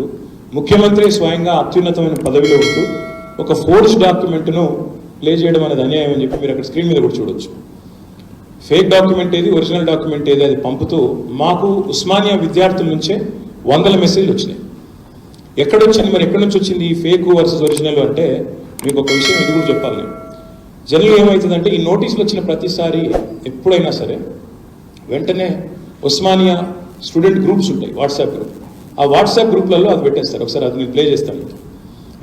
Document ముఖ్యమంత్రి స్వయంగా అత్యున్నతమైన పదవిలో ఉంటూ ఒక ఫోర్స్ డాక్యుమెంట్ను ప్లే చేయడం అనేది అన్యాయం అని చెప్పి మీరు అక్కడ స్క్రీన్ మీద కూడా చూడొచ్చు. ఫేక్ డాక్యుమెంట్ ఏది ఒరిజినల్ డాక్యుమెంట్ ఏది అది పంపుతూ మాకు ఉస్మానియా విద్యార్థుల నుంచే వందల మెసేజ్లు వచ్చినాయి. ఎక్కడ వచ్చింది మరి ఎక్కడి నుంచి వచ్చింది ఈ ఫేక్ వర్సెస్ ఒరిజినల్ అంటే మీకు ఒక విషయం ఇది కూడా చెప్పాలి నేను. జనరల్ ఏమవుతుందంటే ఈ నోటీసులు వచ్చిన ప్రతిసారి ఎప్పుడైనా సరే వెంటనే ఉస్మానియా స్టూడెంట్ గ్రూప్స్ ఉంటాయి వాట్సాప్ గ్రూప్ ఆ వాట్సాప్ గ్రూప్లలో అది పెట్టేస్తారు ఒకసారి అది నేను ప్లే చేస్తాను.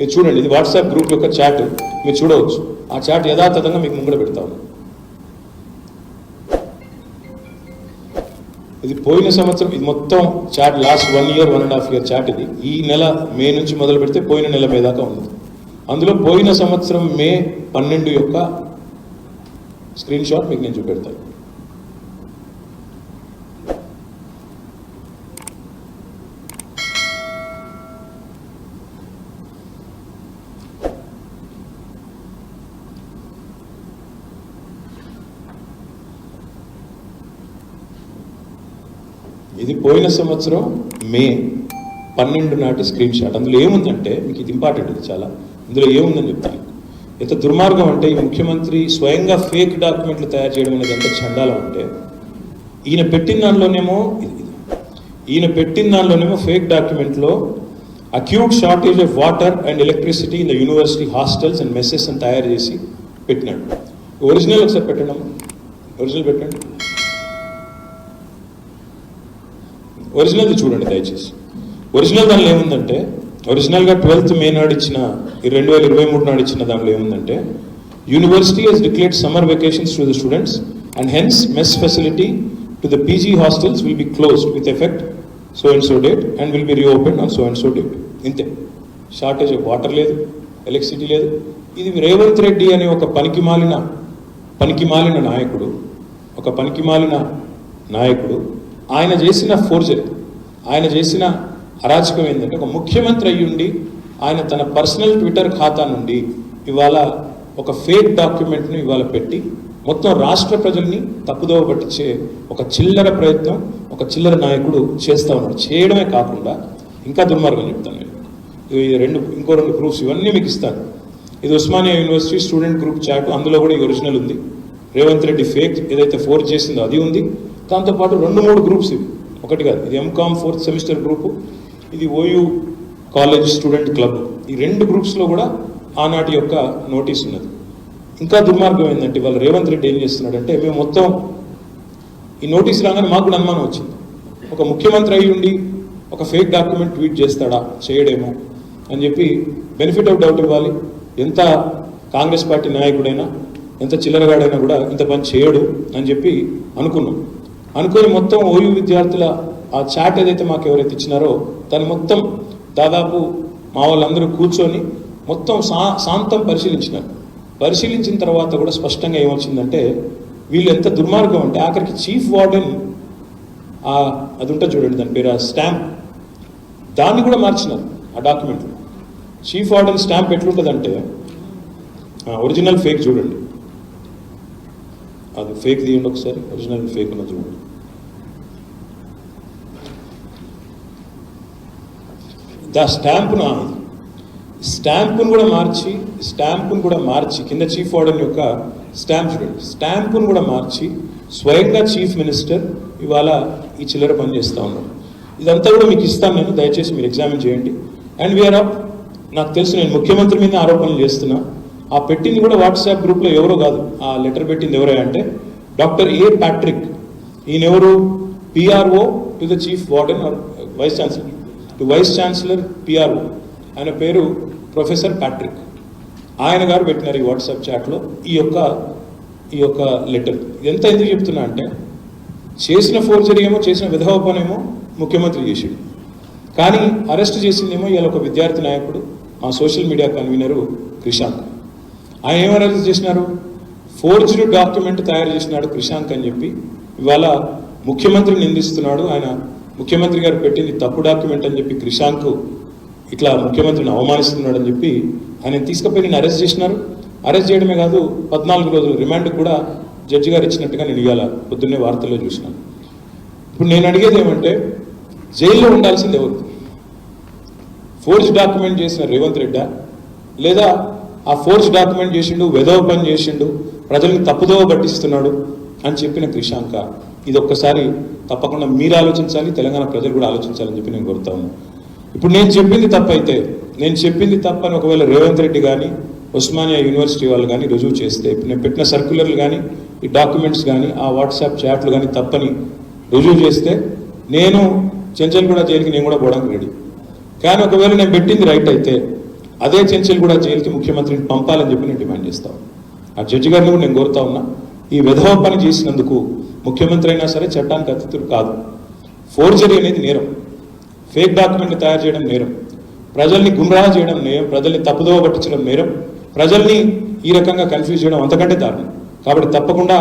ఇది చూడండి ఇది వాట్సాప్ గ్రూప్ యొక్క చాట్. మీరు చూడవచ్చు. ఆ చాట్ యథాతథంగా మీకు ముంగడ పెడతాము ఇది పోయిన సంవత్సరం ఇది మొత్తం chat last one year one and half year chat ఇది. ఈ నెల మే నుంచి మొదలు పెడితే పోయిన నెల మే దాకా ఉంది. అందులో పోయిన సంవత్సరం మే పన్నెండు యొక్క స్క్రీన్ షాట్ మీకు నేను చూపెడతాను. ఇది పోయిన సంవత్సరం మే పన్నెండు నాటి స్క్రీన్ షాట్. అందులో ఏముందంటే మీకు ఇది ఇంపార్టెంట్ ఇది చాలా. ఇందులో ఏముందని చెప్తాను. ఎంత దుర్మార్గం అంటే ఈ ముఖ్యమంత్రి స్వయంగా ఫేక్ డాక్యుమెంట్లు తయారు చేయడం అనేది ఎంత చండాలం అంటే ఈయన పెట్టిన దానిలోనేమో ఇది ఇది. ఈయన పెట్టిన దానిలోనేమో fake డాక్యుమెంట్లో acute shortage of water and electricity in the university hostels and messes అని తయారు చేసి పెట్టినాడు. ఒరిజినల్ ఒకసారి పెట్టడం ఒరిజినల్ పెట్టండి. ఒరిజినల్ చూడండి దయచేసి. ఒరిజినల్ దానిలో ఏముందంటే ఒరిజినల్గా ట్వెల్త్ మే నాడు ఇచ్చిన ఈ రెండు వేల ఇరవై మూడు నాడు ఇచ్చిన దానిలో ఏముందంటే university has declared summer vacations to the students and hence mess facility to the PG hostels will be closed with effect so and so date and will be reopen on so and so date ఇంతే. Shortage of water లేదు electricity లేదు. ఇది రేవంత్ రెడ్డి అనే ఒక పనికిమాలిన పనికిమాలిన నాయకుడు ఒక పనికిమాలిన నాయకుడు ఆయన చేసిన ఫోర్జరీ ఆయన చేసిన అరాచకం ఏంటంటే ఒక ముఖ్యమంత్రి అయ్యుండి ఆయన తన పర్సనల్ ట్విట్టర్ ఖాతా నుండి ఇవాళ ఒక ఫేక్ డాక్యుమెంట్ను ఇవాళ పెట్టి మొత్తం రాష్ట్ర ప్రజల్ని తప్పుదోవ పట్టించే ఒక చిల్లర ప్రయత్నం ఒక చిల్లర నాయకుడు చేస్తూ ఉన్నాడు. చేయడమే కాకుండా ఇంకా దుర్మార్గం చెప్తాను నేను. ఇవి రెండు ఇంకో రెండు ప్రూఫ్స్ ఇవన్నీ మీకు ఇస్తాను. ఇది Osmania university student group chat అందులో కూడా ఈ ఒరిజినల్ ఉంది. రేవంత్ రెడ్డి ఫేక్ ఏదైతే ఫోర్స్ చేసిందో అది ఉంది. దాంతోపాటు రెండు మూడు గ్రూప్స్ ఇవి. ఒకటి కాదు ఇది ఎంకామ్ ఫోర్త్ సెమిస్టర్ గ్రూపు ఇది ఓయూ కాలేజ్ స్టూడెంట్ క్లబ్ ఈ రెండు గ్రూప్స్లో కూడా ఆనాటి యొక్క నోటీస్ ఉన్నది. ఇంకా దుర్మార్గం ఏంటంటే వాళ్ళు రేవంత్ రెడ్డి ఏం చేస్తున్నాడంటే మేము మొత్తం ఈ నోటీస్ రాగానే మాకు కూడా అనుమానం వచ్చింది. ఒక ముఖ్యమంత్రి అయి ఉండి ఒక ఫేక్ డాక్యుమెంట్ ట్వీట్ చేస్తాడా చేయడేమో అని చెప్పి బెనిఫిట్ ఆఫ్ డౌట్ ఇవ్వాలి. ఎంత కాంగ్రెస్ పార్టీ నాయకుడైనా ఎంత చిల్లరగాడైనా కూడా ఇంత పని చేయడు అని చెప్పి అనుకున్నాం. అనుకుని మొత్తం ఓయూ విద్యార్థుల ఆ చాట్ ఏదైతే మాకు ఎవరైతే ఇచ్చినారో దాన్ని మొత్తం దాదాపు మా వాళ్ళందరూ కూర్చొని మొత్తం సా శాంతం పరిశీలించినారు. పరిశీలించిన తర్వాత కూడా స్పష్టంగా ఏమొచ్చిందంటే వీళ్ళు ఎంత దుర్మార్గం అంటే ఆఖరికి చీఫ్ వార్డెన్ ఆ అది ఉంటుంది చూడండి దాని పేరు ఆ స్టాంప్. దాన్ని కూడా మార్చినారు ఆ డాక్యుమెంట్లో చీఫ్ వార్డెన్ స్టాంప్ ఎట్లుంటుందంటే ఒరిజినల్ ఫేక్ చూడండి. అది ఫేక్ తీయండి ఒకసారి ఒరిజినల్ ఫేక్ ఉన్న చూడండి దా స్టాంప్ను స్టాంపును కూడా మార్చి స్టాంపును కూడా మార్చి కింద చీఫ్ వార్డెన్ యొక్క స్టాంప్ చూడండి స్టాంపును కూడా మార్చి స్వయంగా చీఫ్ మినిస్టర్ ఇవాళ ఈ చిల్లర పని చేస్తూ ఉన్నాడు. ఇదంతా కూడా మీకు ఇస్తాను నేను దయచేసి మీరు ఎగ్జామిన్ చేయండి. అండ్ వీఆర్ అప్ నాకు తెలుసు నేను ముఖ్యమంత్రి మీద ఆరోపణలు చేస్తున్నా. ఆ పెట్టింది కూడా వాట్సాప్ గ్రూప్లో ఎవరో కాదు. ఆ లెటర్ పెట్టింది ఎవరే అంటే డాక్టర్ ఏ ప్యాట్రిక్. ఈయన ఎవరు PRO to the chief warden or vice chancellor. To vice chancellor PRO ఆయన పేరు ప్రొఫెసర్ ప్యాట్రిక్. ఆయన గారు పెట్టినారు ఈ వాట్సాప్ చాట్లో ఈ యొక్క ఈ యొక్క లెటర్. ఎంత ఎందుకు చెప్తున్నా అంటే చేసిన ఫోర్జరీ ఏమో చేసిన విధవ పనేమో ముఖ్యమంత్రి చేసాడు కానీ అరెస్ట్ చేసిందేమో ఇవాళ ఒక విద్యార్థి నాయకుడు మా సోషల్ మీడియా కన్వీనరు క్రిషాంత్ ఆయన ఏం అరెస్ట్ చేసినారు? ఫోర్జ్డ్ డాక్యుమెంట్ తయారు చేసినాడు క్రిషాంక్ అని చెప్పి. ఇవాళ ముఖ్యమంత్రి నిందిస్తున్నాడు. ఆయన ముఖ్యమంత్రి గారు పెట్టింది తప్పు డాక్యుమెంట్ అని చెప్పి క్రిషాంక్ ఇట్లా ముఖ్యమంత్రిని అవమానిస్తున్నాడు అని చెప్పి ఆయన తీసుకుపోయి నేను అరెస్ట్ చేసినారు. అరెస్ట్ చేయడమే కాదు పద్నాలుగు రోజులు రిమాండ్ కూడా జడ్జి గారు ఇచ్చినట్టుగా నేను ఇవ్వాల పొద్దున్నే వార్తల్లో చూసినాను ఇప్పుడు నేను అడిగేది ఏమంటే జైల్లో ఉండాల్సింది ఎవరు? ఫోర్జ్ డాక్యుమెంట్ చేసిన రేవంత్ రెడ్డా లేదా ఆ ఫోర్స్ డాక్యుమెంట్ చేసిండు వెదవ పని చేసిండు ప్రజల్ని తప్పుదోవ పట్టిస్తున్నాడు అని చెప్పిన క్రిషాంక ఇది ఒక్కసారి తప్పకుండా మీరు ఆలోచించాలి తెలంగాణ ప్రజలు కూడా ఆలోచించాలని చెప్పి నేను కోరుతాను ఇప్పుడు నేను చెప్పింది తప్పైతే నేను చెప్పింది తప్పని ఒకవేళ రేవంత్ రెడ్డి కానీ ఉస్మానియా యూనివర్సిటీ వాళ్ళు కానీ రుజువు చేస్తే నేను పెట్టిన సర్క్యులర్లు కానీ ఈ డాక్యుమెంట్స్ కానీ ఆ వాట్సాప్ చాట్లు కానీ తప్పని రుజువు చేస్తే నేను చెంచల్గూడ జైలుకి నేను కూడా పోవడానికి రెడీ. కానీ ఒకవేళ నేను పెట్టింది రైట్ అయితే అదే చెంచల్గూడ జైలుకి ముఖ్యమంత్రిని పంపాలని చెప్పి నేను డిమాండ్ చేస్తాను ఆ జడ్జి గారిని కూడా నేను కోరుతా ఉన్నా. ఈ విధవ పని చేసినందుకు ముఖ్యమంత్రి అయినా సరే చట్టానికి అతిథులు కాదు. ఫోర్జరీ అనేది నేరం. ఫేక్ డాక్యుమెంట్ని తయారు చేయడం నేరం. ప్రజల్ని గుమ్రాహ చేయడం నేరం ప్రజల్ని తప్పుదోవ పట్టించడం నేరం. ప్రజల్ని ఈ రకంగా కన్ఫ్యూజ్ చేయడం అంతకంటే దారుణం. కాబట్టి తప్పకుండా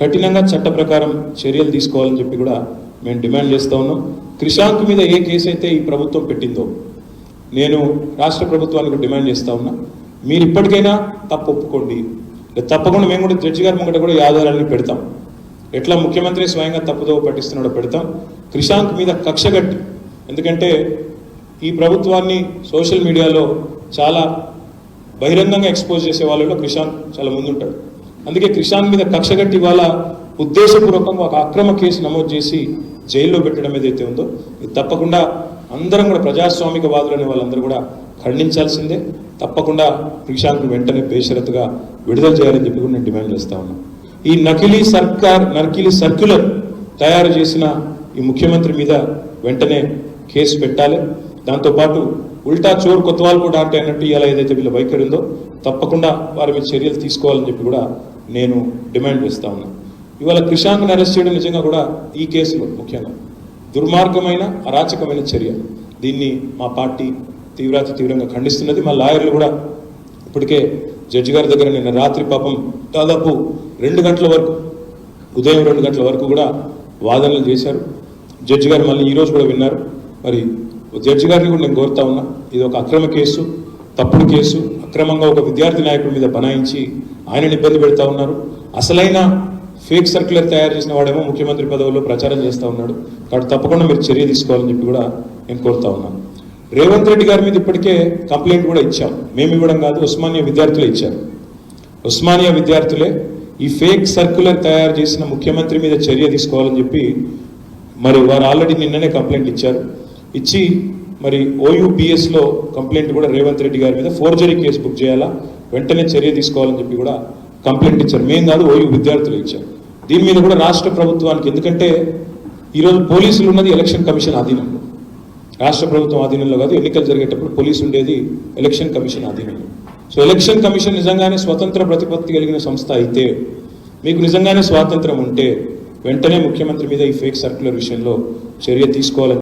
కఠినంగా చట్ట ప్రకారం చర్యలు తీసుకోవాలని చెప్పి కూడా మేము డిమాండ్ చేస్తూ ఉన్నాం. క్రిషాంక్ మీద ఏ కేసు అయితే ఈ ప్రభుత్వం పెట్టిందో నేను రాష్ట్ర ప్రభుత్వానికి డిమాండ్ చేస్తా ఉన్నా. మీరు ఇప్పటికైనా తప్పు ఒప్పుకోండి. తప్పకుండా మేము కూడా జడ్జి గారి ముంగట కూడా ఈ పెడతాం. ఎట్లా ముఖ్యమంత్రి స్వయంగా తప్పుదో పట్టిస్తున్నాడో పెడతాం. క్రిషాంక్ మీద కక్ష కట్టి ఎందుకంటే ఈ ప్రభుత్వాన్ని సోషల్ మీడియాలో చాలా బహిరంగంగా ఎక్స్పోజ్ చేసే వాళ్ళలో క్రిషాంక్ చాలా ముందుంటాడు. అందుకే క్రిషాంక్ మీద కక్ష కట్టి వాళ్ళ ఉద్దేశపూర్వకంగా ఒక అక్రమ కేసు నమోదు చేసి జైల్లో పెట్టడం ఏదైతే ఉందో ఇది తప్పకుండా అందరం కూడా ప్రజాస్వామిక వాదులు అనే వాళ్ళందరూ కూడా ఖండించాల్సిందే. తప్పకుండా క్రిషాంక్ వెంటనే బేషరతుగా విడుదల చేయాలని చెప్పి కూడా నేను డిమాండ్ చేస్తా ఉన్నాను ఈ నకిలీ సర్కార్ నకిలీ సర్క్యులర్ తయారు చేసిన ఈ ముఖ్యమంత్రి మీద వెంటనే కేసు పెట్టాలి. దాంతోపాటు ఉల్టా చోర్ కొత్తవాళ్ళు కూడా అంటే అన్నట్టు ఇలా ఏదైతే వీళ్ళ వైఖరి ఉందో తప్పకుండా వారి మీద చర్యలు తీసుకోవాలని చెప్పి కూడా నేను డిమాండ్ చేస్తా ఉన్నాను ఇవాళ క్రిషాంక్ని అరెస్ట్ చేయడం నిజంగా కూడా ఈ కేసులో ముఖ్యంగా. దుర్మార్గమైన అరాచకమైన చర్య. దీన్ని మా పార్టీ తీవ్రాతి తీవ్రంగా ఖండిస్తున్నది మా లాయర్లు కూడా. ఇప్పటికే జడ్జి గారి దగ్గర నిన్న రాత్రి పాపం దాదాపు రెండు గంటల వరకు ఉదయం రెండు గంటల వరకు కూడా వాదనలు చేశారు. జడ్జి గారు మళ్ళీ ఈరోజు కూడా విన్నారు. మరి జడ్జి గారిని కూడా నేను కోరుతా ఉన్నా ఇది ఒక అక్రమ కేసు తప్పుడు కేసు అక్రమంగా ఒక విద్యార్థి నాయకుడి మీద బనాయించి ఆయనని ఇబ్బంది పెడతా ఉన్నారు. అసలైన ఫేక్ సర్క్యులర్ తయారు చేసిన వాడేమో ముఖ్యమంత్రి పదవుల్లో ప్రచారం చేస్తూ ఉన్నాడు. కాబట్టి తప్పకుండా మీరు చర్య తీసుకోవాలని చెప్పి కూడా నేను కోరుతా ఉన్నాను. రేవంత్ రెడ్డి గారి మీద ఇప్పటికే కంప్లైంట్ కూడా ఇచ్చాం. మేము ఇవ్వడం కాదు ఉస్మానియా విద్యార్థులే ఇచ్చారు. ఉస్మానియా విద్యార్థులే ఈ ఫేక్ సర్క్యులర్ తయారు చేసిన ముఖ్యమంత్రి మీద చర్య తీసుకోవాలని చెప్పి మరి వారు ఆల్రెడీ నిన్ననే కంప్లైంట్ ఇచ్చారు. ఇచ్చి మరి OUPS కంప్లైంట్ కూడా రేవంత్ రెడ్డి గారి మీద ఫోర్జరీ కేసు బుక్ చేయాలా? వెంటనే చర్య తీసుకోవాలని చెప్పి కూడా కంప్లైంట్ ఇచ్చారు. మేము కాదు ఓయూ విద్యార్థులు ఇచ్చారు. దీని మీద కూడా రాష్ట్ర ప్రభుత్వానికి ఎందుకంటే ఈరోజు పోలీసులు ఉన్నది ఎలక్షన్ కమిషన్ ఆధీనంలో రాష్ట్ర ప్రభుత్వం ఆధీనంలో కాదు ఎన్నికలు జరిగేటప్పుడు పోలీసు ఉండేది ఎలక్షన్ కమిషన్ ఆధీనంలో సో ఎలక్షన్ కమిషన్ నిజంగానే స్వతంత్ర ప్రతిపత్తి కలిగిన సంస్థ అయితే మీకు నిజంగానే స్వాతంత్రం ఉంటే వెంటనే ముఖ్యమంత్రి మీద ఈ ఫేక్ సర్క్యులర్ విషయంలో చర్య తీసుకోవాలని